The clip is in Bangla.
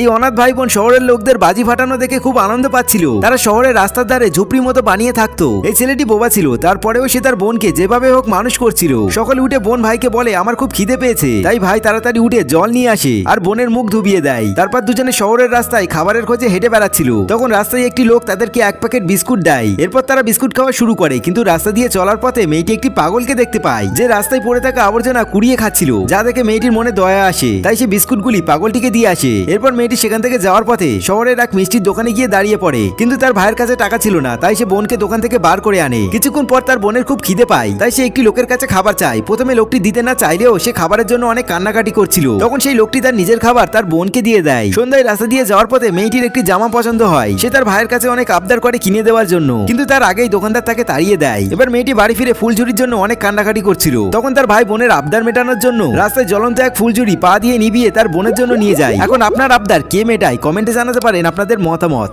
এই অনাথ ভাই বোন শহরের লোকদের বাজি ফাটানো দেখে খুব আনন্দ পাচ্ছিল। তারা শহরের রাস্তার ধারে ঝুপড়ির মতো বানিয়ে থাকতো। এই ছেলেটি বোবা ছিল, তারপরেও সে তার বোনকে যেভাবে হোক মানুষ করছিল। সকালে উঠে বোন ভাইকে বলে, আমার খুব খিদে পেয়েছে। তাই ভাই তাড়াতাড়ি উঠে জল নিয়ে আসে আর বোনের মুখ ধুবিয়ে দেয়। তারপর দুজনে শহরের রাস্তায় খাবারের খোঁজে হেঁটে বেড়াচ্ছিল। তখন রাস্তায় একটি লোক তাদেরকে এক প্যাকেট বিস্কুট দেয়। এরপর তারা বিস্কুট খাওয়া শুরু করে, কিন্তু রাস্তা দিয়ে চলার পথে মেয়েটি একটি পাগলকে দেখতে পায়, যে রাস্তায় পড়ে থাকা আবর্জনা কুড়িয়ে খাচ্ছিল, যা দেখে মেয়েটির মনে দয়া আসে। তাই সে বিস্কুটগুলি পাগলটিকে দিয়ে আসে। এরপর মেয়েটি সেখান থেকে যাওয়ার পথে শহরের এক মিষ্টির দোকানে গিয়ে দাঁড়িয়ে পড়ে। কিন্তু তার ভাইয়ের কাছে টাকা ছিল না, তাই সে বোনকে দোকান থেকে বার করে আনে। কিছুক্ষণ পর তার বোনের খুব খিদে পায়, তাই সে একটি লোকের কাছে খাবার চায়। প্রথমে লোকটি দিতে না চাইলেও সে খাবারের জন্য অনেক কান্নাকাটি করছিল। তখন সেই লোকটি তার নিজের খাবার তার বোনকে দিয়ে দেয়। সন্ধ্যায় রাস্তা দিয়ে যাওয়ার পথে মেয়েটির একটি জামা পছন্দ হয়। সে তার ভাইয়ের কাছে অনেক আবদার করে কিনে দেওয়ার জন্য। কিন্তু তার আগেই দোকানদার তাকে তাড়িয়ে দেয়। এবার মেয়েটি বাড়ি ফিরে ফুলঝুরির জন্য অনেক কান্নাকাটি করছিল। তখন তার ভাই বোনের আবদার মেটানোর জন্য রাস্তায় জ্বলন্ত এক ফুলঝুরি পা দিয়ে নিভিয়ে তার বোনের জন্য নিয়ে যায়। এখন আপনার আবদার কে মেটায় কমেন্টে জানাতে পারেন আপনাদের মতামত।